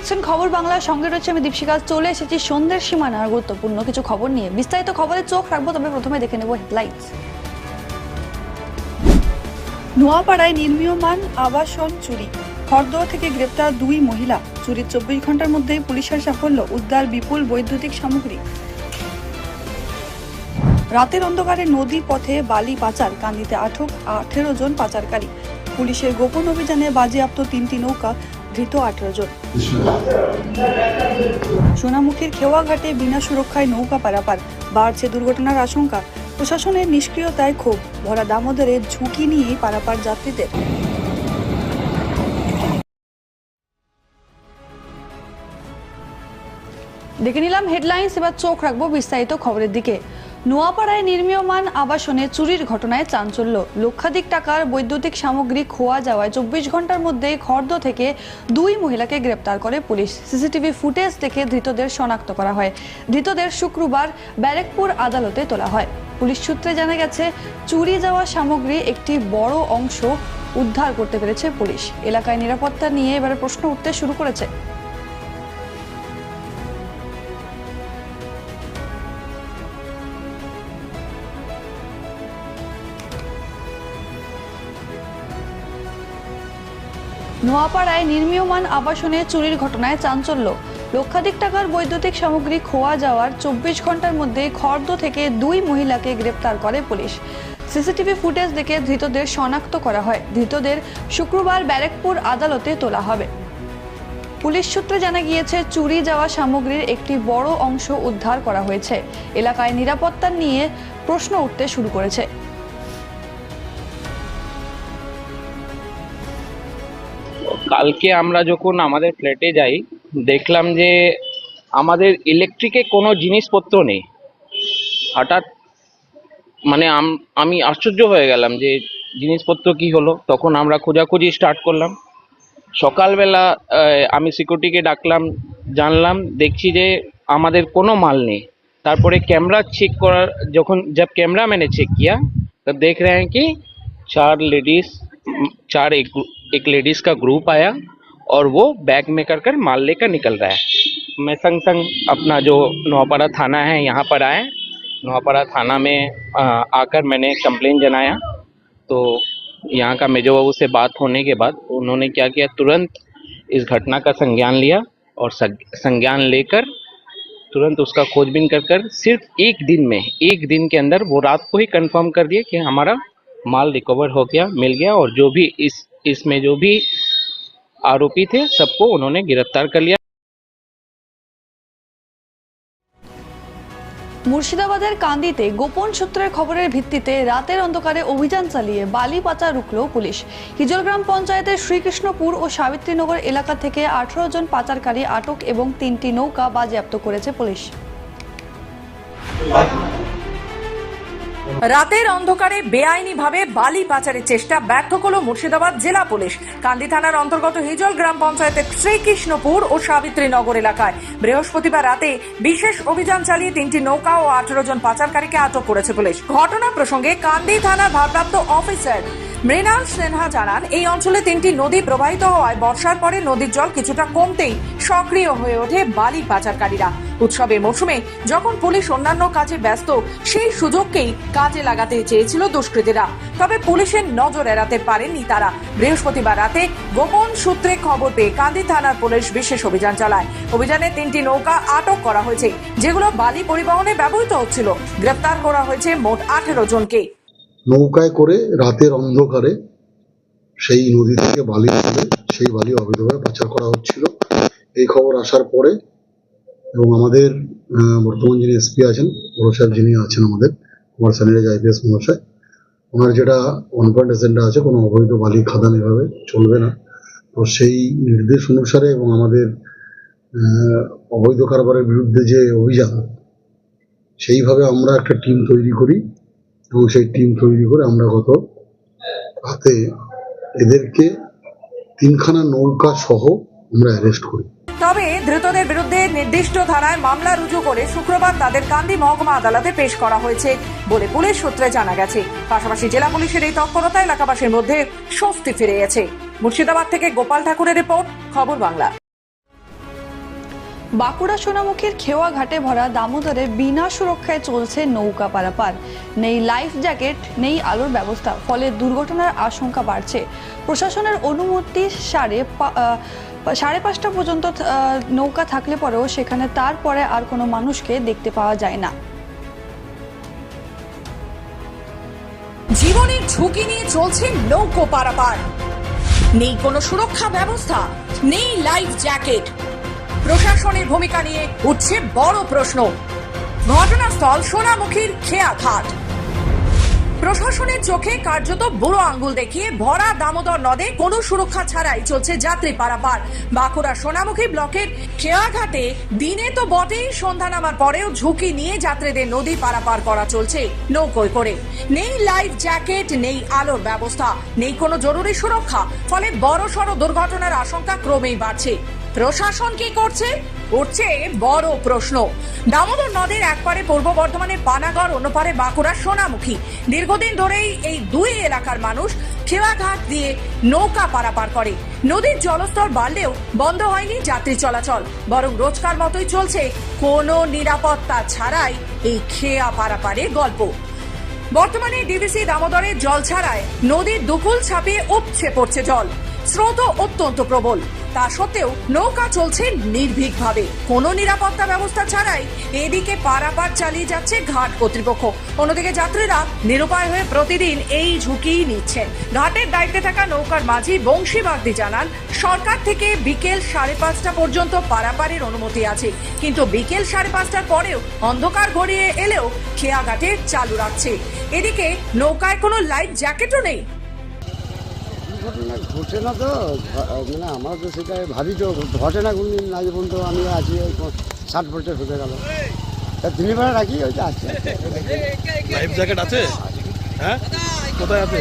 দেখছেন খবর বাংলার সঙ্গে রয়েছে আমি দীপশিকা চলে এসেছি সন্ধ্যের সীমানার গুরুত্বপূর্ণ কিছু খবর নিয়ে। বিস্তারিত খবরে চোখ রাখব, তবে প্রথমে দেখে নেব হেডলাইন্স নোয়াপাড়ায় নির্মীয়মান আবাসন চুরি। খড়দহ থেকে গ্রেপ্তার দুই মহিলা। চুরির চব্বিশ ঘণ্টার মধ্যেই পুলিশের সাফল্য, উদ্ধার বিপুল বৈদ্যুতিক সামগ্রী। রাতের অন্ধকারে নদী পথে বালি পাচার, কান্দিতে আটক আঠেরো জন পাচারকারী। পুলিশের গোপন অভিযানে বাজেয়াপ্ত তিনটি নৌকা ধৃত আঠেরো জন। সোনামুখীর খেওয়াঘাটে বিনা সুরক্ষায় নৌকা পারাপার। বাড়ছে দুর্ঘটনার আশঙ্কা। প্রশাসনের নিষ্ক্রিয়তায় ক্ষোভ। ভরা দামোদরে ঝুঁকি নিয়েই পারাপার যাত্রীদের। দেখে নিলাম হেডলাইন্স এবার চোখ রাখব বিস্তারিত খবরের দিকে। নোয়াপাড়ায় নির্মীয়মান আবাসনে চুরির ঘটনায় চাঞ্চল্য। লক্ষাধিক টাকার বৈদ্যুতিক সামগ্রী খোয়া যাওয়ায় চব্বিশ ঘণ্টার মধ্যে খর্দ থেকে দুই মহিলাকে গ্রেপ্তার করে পুলিশ। সিসিটিভি ফুটেজ দেখে ধৃতদের শনাক্ত করা হয়। ধৃতদের শুক্রবার ব্যারেকপুর আদালতে তোলা হয়। পুলিশ সূত্রে জানা গেছে, চুরি যাওয়া সামগ্রী একটি বড় অংশ উদ্ধার করতে পেরেছে পুলিশ। এলাকায় নিরাপত্তা নিয়ে এবারে প্রশ্ন উঠতে শুরু করেছে। নোয়াপাড়ায় নির্মীয়মান আবাসনে চুরির ঘটনায় চাঞ্চল্য। লক্ষাধিক টাকার বৈদ্যুতিক সামগ্রী খোয়া যাওয়ার চব্বিশ ঘণ্টার মধ্যে খর্দ থেকে দুই মহিলাকে গ্রেপ্তার করে পুলিশ। সিসিটিভি ফুটেজ দেখে ধৃতদের শনাক্ত করা হয়। ধৃতদের শুক্রবার ব্যারেকপুর আদালতে তোলা হবে। পুলিশ সূত্রে জানা গিয়েছে, চুরি যাওয়া সামগ্রীর একটি বড় অংশ উদ্ধার করা হয়েছে। এলাকায় নিরাপত্তা নিয়ে প্রশ্ন উঠতে শুরু করেছে। কালকে আমরা যখন আমাদের ফ্ল্যাটে যাই দেখলাম যে আমাদের ইলেকট্রিকে কোনো জিনিসপত্র নেই হঠাৎ মানে আম- আমি আশ্চর্য হয়ে গেলাম যে জিনিসপত্র কি হলো তখন আমরা খোঁজাখুঁজি স্টার্ট করলাম সকালবেলা আহ, আমি সিকিউরিটিকে ডাকলাম জানলাম দেখছি যে আমাদের কোনো মাল নেই তারপরে कैमरा चेक করার যখন जब कैमरा मैंने चेक किया तब देख रहे हैं कि चार लेडीज चार एक एक लेडीज़ का ग्रुप आया और वो बैग में कर कर माल लेकर निकल रहा है। मैं संग संग अपना जो नौपाड़ा थाना है, यहाँ पर आए नौपाड़ा थाना में आकर मैंने कंप्लेन जनाया। तो यहाँ का मेजो बाबू से बात होने के बाद उन्होंने क्या किया, तुरंत इस घटना का संज्ञान लिया और संज्ञान लेकर तुरंत उसका खोजबीन कर कर सिर्फ़ एक दिन में, एक दिन के अंदर वो रात को ही कंफर्म कर दिए कि हमारा माल रिकवर हो गया मिल गया और जो भी इस इसमें जो भी आरोपी थे सबको उन्होंने गिरफ्तार कर लिया মুর্শিদাবাদের কান্দিতে গোপন সূত্রের খবরের ভিত্তিতে রাতের অন্ধকারে অভিযান চালিয়ে বালি পাচার রুখল পুলিশ হিজলগ্রাম পঞ্চায়েতের শ্রীকৃষ্ণপুর ও সাবিত্রীনগর এলাকা থেকে আঠারো জন পাচারকারী আটক এবং তিনটি নৌকা বাজেয়াপ্ত করেছে পুলিশ রাতের অন্ধকারে বেআইনিভাবে বালি পাচারের চেষ্টা ব্যর্থ করল মুর্শিদাবাদ জেলা পুলিশ। কান্দি থানার অন্তর্গত হিজল গ্রাম পঞ্চায়েতের শ্রীকৃষ্ণপুর ও সাবিত্রীনগর এলাকায় বৃহস্পতিবার রাতে বিশেষ অভিযান চালিয়ে তিনটি নৌকা ও আঠারো জন পাচারকারীকে আটক করেছে পুলিশ। ঘটনা প্রসঙ্গে কান্দি থানার ভারপ্রাপ্ত অফিসার মৃণাল সিনহা জানান, এই অঞ্চলে তিনটি নদী প্রবাহিত হওয়ায় বর্ষার পরে নদীর জল কিছুটা কমতেই সক্রিয় হয়ে ওঠে বালি পাচারকারীরা। উৎসবের মৌসুমে যখন পুলিশ অন্যান্য কাজে ব্যস্ত, সেই সুযোগকেই কাজে লাগাতে চেয়েছিল দুষ্কৃতীরা। তবে পুলিশের নজর এড়াতে পারেনি তারা। বৃহস্পতিবার রাতে গোপন সূত্রে খবর পেয়ে কান্দি থানার পুলিশ বিশেষ অভিযান চালায়। অভিযানে তিনটি নৌকা আটক করা হয়েছে, যেগুলো বালি পরিবহনে ব্যবহৃত হচ্ছিল। গ্রেপ্তার করা হয়েছে মোট আঠেরো জনকে। নৌকায় করে রাতের অন্ধকারে সেই নদী থেকে বালি তুলে সেই বালি অবৈধভাবে পাচার করা হচ্ছিল। এই খবর আসার পরে এবং আমাদের বর্তমান যিনি এসপি আছেন, বড় যিনি আছেন আমাদের, কুমার সানিরাজ আইপিএস মহাশয়, ওনার যেটা ওয়ান পয়েন্ট এজেন্ডা আছে, কোনো অবৈধ বালি খাদান এভাবে চলবে না। তো সেই নির্দেশ অনুসারে এবং আমাদের অবৈধ কারবারের বিরুদ্ধে যে অভিযান, সেইভাবে আমরা একটা টিম তৈরি করি এবং সেই টিম তৈরি করে আমরা গত রাতে এদেরকে তিনখানা নৌকা সহ আমরা অ্যারেস্ট করি। তবে ধৃতদের বিরুদ্ধে নির্দিষ্ট ধারায় মামলা রুজু করে শুক্রবার তাদের কান্দি মহকুমা আদালতে পেশ করা হয়েছে বলে পুলিশ সূত্রে জানা গেছে। পাশাপাশি জেলা পুলিশের এই তৎপরতা এলাকাবাসীর মধ্যে স্বস্তি ফিরে গেছে মুর্শিদাবাদ থেকে গোপাল ঠাকুরের রিপোর্ট, খবর বাংলা। বাঁকুড়া সোনামুখীর খেওয়া ঘাটে ভরা দামোদরে বিনা সুরক্ষায় চলছে নৌকা পারাপার। নেই লাইফ জ্যাকেট, নেই আলোর ব্যবস্থা, ফলে দুর্ঘটনার আশঙ্কা বাড়ছে। প্রশাসনের অনুমতি সারে সাড়ে পাঁচটা পর্যন্ত নৌকা থাকলে পরেও সেখানে তারপরে আর কোনো মানুষকে দেখতে পাওয়া যায় না। জীবনের ঝুঁকি নিয়ে চলছে নৌকো পারাপার। নেই কোনো সুরক্ষা ব্যবস্থা, নেই লাইফ জ্যাকেট প্রশাসনের ভূমিকা নিয়ে উঠছে বড় প্রশ্ন। ঘটনাস্থল সোনামুখীর খেয়া ঘাট প্রশাসনের চোখে কার্যত বুড়ো আঙ্গুল দেখিয়ে ভরা দামোদর নদে কোনো সুরক্ষা ছাড়াই চলছে যাত্রী পারাপার। বাঁকুড়া সোনামুখী ব্লকের খেয়াঘাটে দিনে তো বটেই সন্ধ্যা নামার পরেও ঝুঁকি নিয়ে যাত্রীদের নদী পারাপার করা চলছে নৌকোয় করে। নেই লাইফ জ্যাকেট, নেই আলোর ব্যবস্থা, নেই কোনো জরুরি সুরক্ষা, ফলে বড় সড় দুর্ঘটনার আশঙ্কা ক্রমেই বাড়ছে। প্রশাসন কি করছে? উঠছে বড় প্রশ্ন। দামোদর নদের একপারে পূর্ব বর্ধমানের পানাগড়, অন্যপারে বাঁকুড়া সোনামুখী। দীর্ঘদিন ধরেই এই দুই এলাকার মানুষ খেওয়াঘাট দিয়ে নৌকা পারাপার করে। নদীর জলস্তর বাড়লেও বন্ধ হয়নি যাত্রী চলাচল। বরং রোজকার মতোই চলছে কোনো নিরাপত্তা ছাড়াই এই খেয়া পারাপারে গল্প। বর্তমানে ডিভিসি দামোদরের জল ছাড়ায় নদীর দুকুল ছাপিয়ে উপছে পড়ছে জল। স্রোত অত্যন্ত প্রবল। তা সত্ত্বেও নৌকা চলছে নির্ভীকভাবে। কোনো নিরাপত্তা ব্যবস্থা ছাড়াই এদিকে পারাপার চালিয়ে যাচ্ছে ঘাট কর্তৃপক্ষ। অন্যদিকে যাত্রীরা নিরুপায় হয়ে প্রতিদিন এই ঝুঁকি নিচ্ছেন। ঘাটের দায়িত্বে থাকা নৌকার মাঝি বংশী বাগদি জানান, সরকার থেকে বিকেল সাড়ে পাঁচটা পর্যন্ত পারাপারের অনুমতি আছে। কিন্তু বিকেল সাড়ে পাঁচটার পরেও অন্ধকার গড়িয়ে এলেও খেয়াঘাটে চালু রাখছে। এদিকে নৌকায় কোনো লাইফ জ্যাকেটও নেই। ঘটনা ঘটে না তো মানে আমরা তো সেটা ভাবি তো ঘটে না কোনদিন আজ পর্যন্ত আমি আছি এই ষাট বছর হতে গেল। তা তিনি বেলা রাখি ওইটা আছে। লাইফ জ্যাকেট আছে? হ্যাঁ? কোথায় আছে?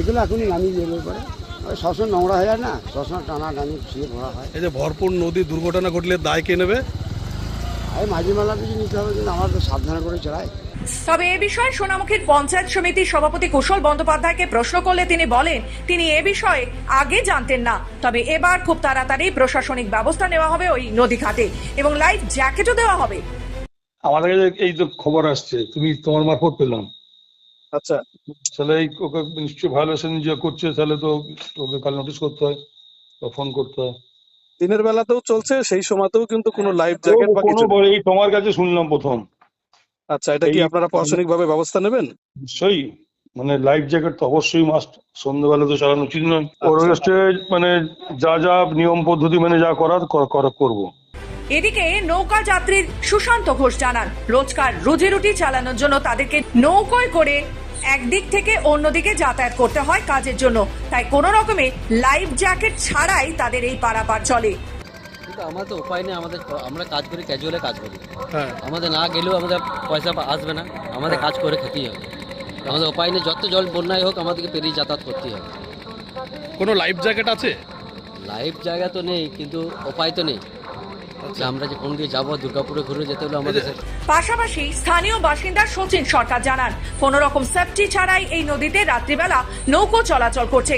এগুলো এখনই নামিয়ে দিয়ে পরে। ওই সবসময় নোংরা হয়ে যায় না সবসময় টানা টানি ছিঁড়ে ভরা হয়। এই যে ভরপুর নদী দুর্ঘটনা ঘটলে দায় কে নেবে? এই মাঝি মেলা কিছু নিতে হবে কিন্তু আমার তো সাবধান করে চলাই তবে এ বিষয়ে সোনামুখীর পঞ্চায়েত সমিতির সভাপতি কুশল বন্দ্যোপাধ্যায়কে প্রশ্ন করলে তিনি বলেন তিনি এ বিষয়ে আগে জানতেন না। তবে এবার খুব তাড়াতাড়ি প্রশাসনিক ব্যবস্থা নেওয়া হবে ওই নদী ঘাটে এবং লাইফ জ্যাকেটও দেওয়া হবে। আমাদের কাছে এই তো খবর আসছে তুমি তোমার মারফত পেলাম। আচ্ছা। তাহলে এই ওকে নিশ্চয়ই ভায়োলেশন যে করছে তাহলে তো ওকে কাল নোটিশ করতে হয় বা ফোন করতে হয়। দিনের বেলাতেও চলছে সেই সময়তেও কিন্তু কোনো লাইফ জ্যাকেট বা কোনো কিছু এই তোমার কাছে শুনলাম প্রথম। আচ্ছা এটা কি আপনারা প্রশাসনিক ভাবে ব্যবস্থা নেবেন? নিশ্চয়ই। মানে লাইফ জ্যাকেট তো অবশ্যই মাস্ট সন্ধ্যাবেলা তো চালানো উচিত নয়। ওর আচ্ছা। মানে যা যা নিয়ম পদ্ধতি মেনে যা করার কর- করা করব। এদিকে নৌকা যাত্রীর সুশান্ত ঘোষ জানান রোজকার রুজি রুটি চালানোর জন্য তাদেরকে নৌকোয় করে একদিক থেকে অন্যদিকে যাতায়াত করতে হয় কাজের জন্য। তাই কোনো রকমে লাইফ জ্যাকেট ছাড়াই তাদের এই পারাপার চলে। কিন্তু আমাদের উপায় নেই আমাদের আমরা কাজ করি ক্যাজুয়ালে কাজ করি। হ্যাঁ। আমাদের না গেলেও আমাদের পয়সা আসবে না আমাদের কাজ করে খেতেই হবে। আমাদের উপায় নেই যত জল বন্যায় হোক আমাদেরকে পেরিয়ে যাতায়াত করতেই হবে। কোনো লাইফ জ্যাকেট আছে? লাইফ জায়গা তো নেই কিন্তু উপায় তো নেই। আমরা যে কোন দিয়ে যাব দুর্গাপুরে ঘুরে যেতে হলে আমাদের পাশাপাশি স্থানীয় বাসিন্দা সচিন সরকার জানান কোন রকম সেফটি ছাড়াই এই নদীতে রাত্রিবেলা নৌকো চলাচল করছে।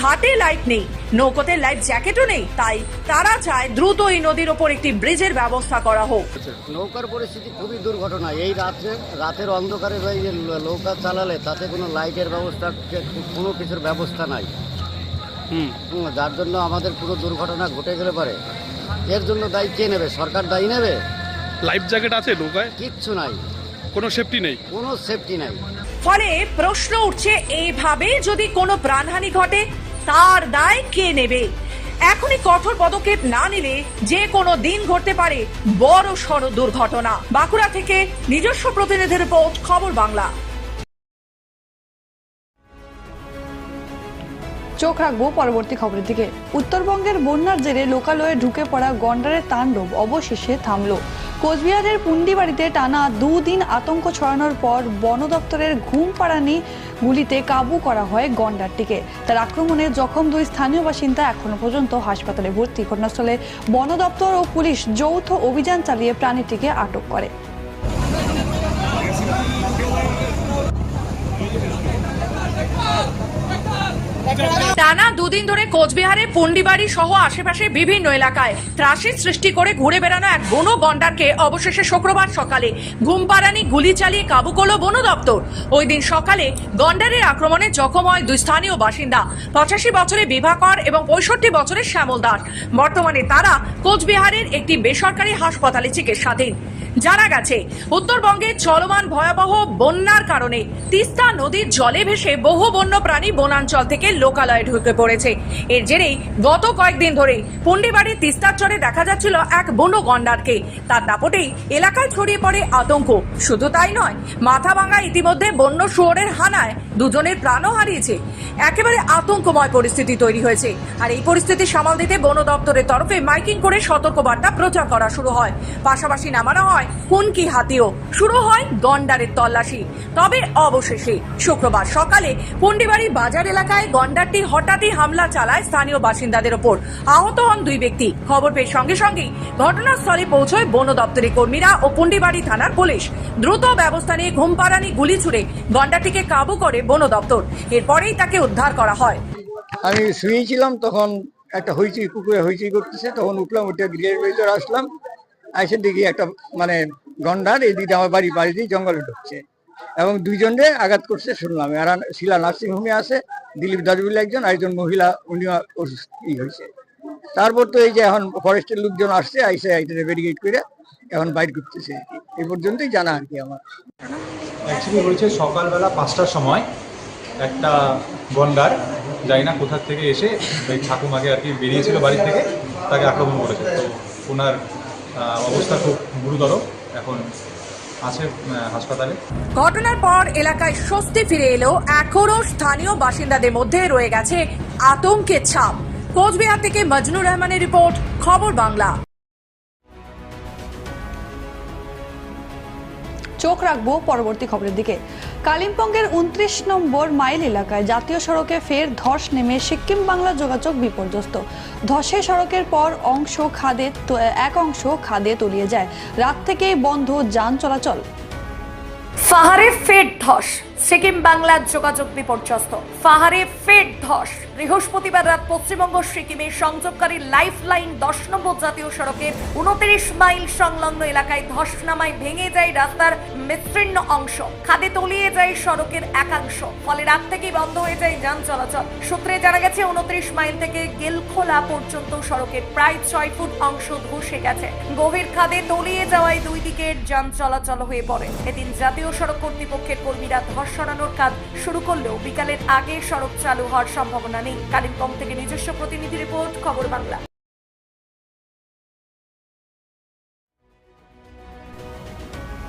ঘাটে লাইট নেই নৌকোতে লাইফ জ্যাকেটও নেই তাই তারা চায় দ্রুত এই নদীর ওপর একটি ব্রিজের ব্যবস্থা করা হোক। নৌকার পরিস্থিতি খুবই দুর্ঘটনা। এই রাত্রে রাতের অন্ধকারে ভাই যে নৌকা চালালে তাতে কোনো লাইটের ব্যবস্থা কোনো কিছুর ব্যবস্থা নাই। হুম, যার জন্য আমাদের পুরো দুর্ঘটনা ঘটে গেলে পারে। এর জন্য দায়ী কে নেবে? সরকার দায়ী নেবে? লাইফ জ্যাকেট আছে নৌকায়? কিচ্ছু নাই। কোনো সেফটি নেই? কোনো সেফটি নাই। ফলে প্রশ্ন উঠছে এইভাবে যদি কোনো প্রাণহানি ঘটে তার দায় কে নেবে? এখনই কঠোর পদক্ষেপ না নিলে যে কোনো দিন ঘটতে পারে বড় সড় দুর্ঘটনা। বাঁকুড়া থেকে নিজস্ব প্রতিনিধি রিপোর্ট খবর বাংলা। চোখ রাখব পরবর্তী খবরের দিকে। উত্তরবঙ্গের বন্যার জেরে লোকালয়ে ঢুকে পড়া গন্ডারের তাণ্ডব অবশেষে থামল। কোচবিহারের পুন্ডিবাড়িতে টানা দুদিন আতঙ্ক ছড়ানোর পর বন দপ্তরের ঘুম পাড়ানি গুলিতে কাবু করা হয় গন্ডারটিকে। তার আক্রমণে জখম দুই স্থানীয় বাসিন্দা এখনও পর্যন্ত হাসপাতালে ভর্তি। ঘটনাস্থলে বন দপ্তর ও পুলিশ যৌথ অভিযান চালিয়ে প্রাণীটিকে আটক করে। টানা দুদিন ধরে কোচবিহারের পন্ডিবাড়ি সহ আশেপাশে বিভিন্ন এলাকায় ত্রাসের সৃষ্টি করে ঘুরে বেড়ানো এক বন গন্ডারকে অবশেষে শুক্রবার সকালে ঘুমপাড়ানি গুলি চালিয়ে কাবু করল বন দপ্তর। ওই দিন সকালে গন্ডারের আক্রমণে জখম হয় দুই স্থানীয় বাসিন্দা। পঁচাশি বছরে বিভাকর এবং পঁয়ষট্টি বছরের শ্যামল দাস। বর্তমানে তারা কোচবিহারের একটি বেসরকারি হাসপাতালে চিকিৎসাধীন। জানা গেছে, উত্তরবঙ্গে চলমান ভয়াবহ বন্যার কারণে তিস্তা নদীর জলে ভেসে বহু বন্য প্রাণী বনাঞ্চল থেকে লোকালয়ে ঢুকে পড়েছে। এর জেরেই গত কয়েকদিন ধরে পন্ডিবাড়ির তিস্তার চরে দেখা যাচ্ছিল এক বন্য গন্ডারকে তার দাপটেই এলাকায় ছড়িয়ে পড়ে আতঙ্ক। শুধু তাই নয়, মাথাভাঙা ইতিমধ্যে বন্য শুয়োরের হানায় দুজনের প্রাণও হারিয়েছে। একেবারে আতঙ্কময় পরিস্থিতি তৈরি হয়েছে। আর এই পরিস্থিতি সামাল দিতে বন দপ্তরের তরফে মাইকিং করে সতর্কবার্তা প্রচার করা শুরু হয়। পাশাপাশি নামানো হয় হুনকি হাতিও। শুরু হয় গন্ডারের তল্লাশি। তবে অবশেষে শুক্রবার সকালে পন্ডিবাড়ি বাজার এলাকায় গন্ডারটি হঠাৎই হামলা চালায় স্থানীয় বাসিন্দাদের ওপর। আহত হন দুই ব্যক্তি। খবর পেয়ে সঙ্গে সঙ্গেই ঘটনাস্থলে পৌঁছয় বন দপ্তরের কর্মীরা ও পন্ডিবাড়ি থানার পুলিশ। দ্রুত ব্যবস্থা নিয়ে ঘুমপাড়ানি গুলি ছুড়ে গন্ডারটিকে কাবু করে বন দপ্তর। এরপরেই তাকে উদ্ধার করা হয়। আমি শুয়েছিলাম তখন একটা হইচই, কুকুরে হইচই করতেছে, তখন উঠলাম উঠে গ্রিলের ভিতরে আসলাম। এসে দেখি একটা মানে গন্ডার এদিকে আমার বাড়ি বাড়ি দিয়ে জঙ্গলে ঢুকছে। এবং দুইজনরে আঘাত করছে, শুনলাম। আর শিলা নার্সিং হোমে আছে, দিলীপ দাস একজন আর একজন মহিলা উনি অসুস্থ হয়েছে। তারপর তো এই যে এখন ফরেস্টের লোকজন আসছে, আইসে আইটারে ব্যারিকেড করে এখন বাইর করতেছে। এই পর্যন্তই জানা আর কি আমার। অ্যাকচুয়ালি হয়েছে সকালবেলা পাঁচটার সময় একটা গন্ডার, জানি না কোথার থেকে এসে ওই ঠাকুমাকে আর কি বেরিয়েছিল বাড়ি থেকে, তাকে আক্রমণ করেছে। ওনার অবস্থা খুব গুরুতর। এখন ঘটনার পর এলাকায় স্বস্তি ফিরে এলেও এখনও স্থানীয় বাসিন্দাদের মধ্যে রয়ে গেছে আতঙ্কের ছাপ। কোচবিহার থেকে মজনুর রহমানের রিপোর্ট, খবর বাংলা। চোখ রাখব পরবর্তী খবরের দিকে। কালিম্পংয়ের উনত্রিশ নম্বর মাইল এলাকায় জাতীয় সড়কে ফের ধস নেমে সিক্কিম বাংলা যোগাযোগ বিপর্যস্ত। ধসে সড়কের পর অংশ খাদে এক অংশ খাদে তলিয়ে যায়। রাত থেকেই বন্ধ যান চলাচল। ফাহারে ফের ধস, সিকিম বাংলার যোগাযোগ বিপর্যস্ত। ফাহারে ফের ধস। বৃহস্পতিবার রাত পশ্চিমবঙ্গ সিকিমের সংযোগকারী লাইফ লাইন দশ নম্বর জাতীয় সড়কের উনত্রিশ মাইল সংলগ্ন এলাকায় ধস নামায় ভেঙে যায় রাস্তার বিস্তীর্ণ অংশ। খাদে তলিয়ে যায় সড়কের একাংশ। ফলে রাত থেকেই বন্ধ হয়ে যায় যান চলাচল। সূত্রে জানা গেছে, উনত্রিশ মাইল থেকে গেলখোলা পর্যন্ত সড়কের প্রায় ছয় ফুট অংশ ধসে গেছে। গভীর খাদে তলিয়ে যাওয়ায় দুই দিকের যান চলাচল হয়ে পড়ে। এদিন জাতীয় সড়ক কর্তৃপক্ষের কর্মীরা ধস সরানোর কাজ শুরু করলেও বিকালের আগে সড়ক চালু হওয়ার সম্ভাবনা নেই কালিম্পং থেকে নিজস্ব প্রতিনিধি রিপোর্ট, খবর বাংলা।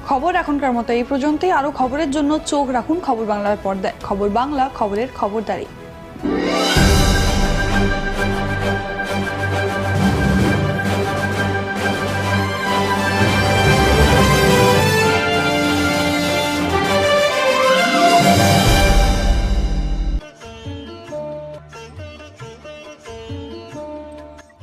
খবর এখনকার মতো এই পর্যন্তই। আরও খবরের জন্য চোখ রাখুন খবর বাংলার পর্দায়। খবর বাংলা, খবরের খবরদারি।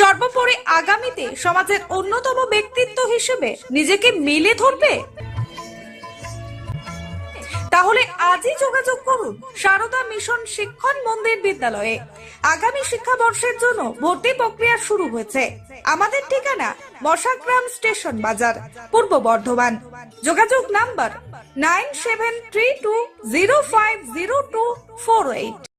সর্বোপরি আগামীতে সমাজের অন্যতম ব্যক্তিত্ব হিসেবে নিজেকে মেলে ধরবে? তাহলে আজই যোগাযোগ করুন সারদা মিশন শিক্ষণ মন্দির বিদ্যালয়ে। আগামী শিক্ষাবর্ষের জন্য ভর্তি প্রক্রিয়া শুরু হয়েছে। আমাদের ঠিকানা মশাগ্রাম স্টেশন বাজার, পূর্ব বর্ধমান। যোগাযোগ number nine seven three two zero five zero two four eight.